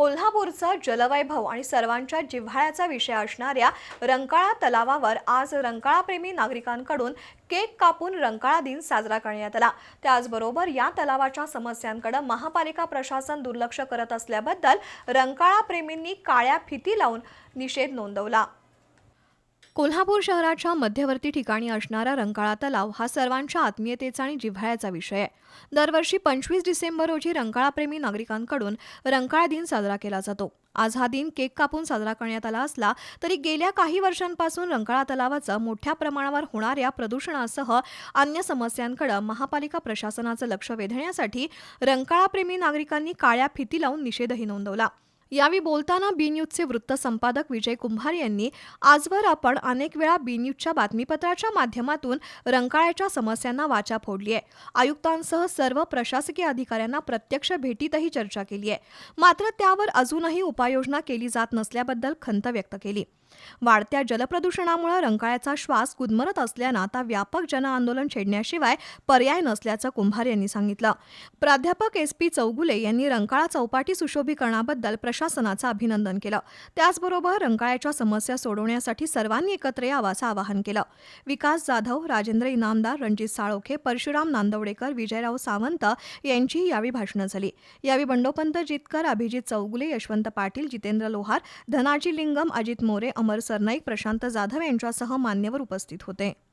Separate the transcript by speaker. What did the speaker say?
Speaker 1: कोल्हापूरचा जलवैभव आणि सर्वांच्या जिव्हाळ्याचा विषय असणाऱ्या रंकाळा तलावावर आज रंकाळाप्रेमी नागरिकांकडून केक कापून रंकाळा दिन साजरा करण्यात आला. त्याचबरोबर या तलावाच्या समस्यांकडे महापालिका प्रशासन दुर्लक्ष करत असल्याबद्दल रंकाळाप्रेमींनी काळ्या फिती लावून निषेध नोंदवला. कोल्हापूर शहराच्या मध्यवर्ती ठिकाणी असणारा रंकाळा तलाव हा सर्वांच्या आत्मीयतेचा आणि जिव्हाळ्याचा विषय आहे. दरवर्षी पंचवीस डिसेंबर रोजी रंकाळाप्रेमी नागरिकांकडून रंकाळा दिन साजरा केला जातो. आज हा दिन केक कापून साजरा करण्यात आला असला तरी गेल्या काही वर्षांपासून रंकाळा तलावाचं मोठ्या प्रमाणावर होणाऱ्या प्रदूषणासह अन्य समस्यांकडे महापालिका प्रशासनाचं लक्ष वेधण्यासाठी रंकाळाप्रेमी नागरिकांनी काळ्या फिती लावून निषेधही नोंदवला. यावेळी बोलताना बी न्यूजचे वृत्त संपादक विजय कुंभार यांनी आजवर आपण अनेक वेळा बी न्यूजच्या बातमीपत्राच्या माध्यमातून रंकाळ्याच्या समस्यांना वाचा फोडली आहे आयुक्तांसह सर्व प्रशासकीय अधिकाऱ्यांना प्रत्यक्ष भेटीतही चर्चा केली आहे मात्र त्यावर अजूनही उपाययोजना केली जात नसल्याबद्दल खंत व्यक्त केली. वाढत्या जलप्रदूषणामुळे रंकाळ्याचा श्वास गुदमरत असल्यानं आता व्यापक जनआंदोलन छेडण्याशिवाय पर्याय नसल्याचं कुंभार यांनी सांगितलं. प्राध्यापक एस पी चौगुले यांनी रंकाळा चौपाटी सुशोभीकरणाबद्दल प्रशासनाचं अभिनंदन केलं. त्याचबरोबर रंकाळ्याच्या समस्या सोडवण्यासाठी सर्वांनी एकत्र यावं असं आवाहन केलं. विकास जाधव राजेंद्र इनामदार रणजित साळोखे परशुराम नांदवडेकर विजयराव सावंत यांचीही यावेळी भाषणं झाली. यावेळी बंडोपंत जितकर अभिजित चौगुले यशवंत पाटील जितेंद्र लोहार धनाजी लिंगम अजित मोरे अमर सरनाईक प्रशांत जाधव यांच्यासह मान्यवर उपस्थित होते.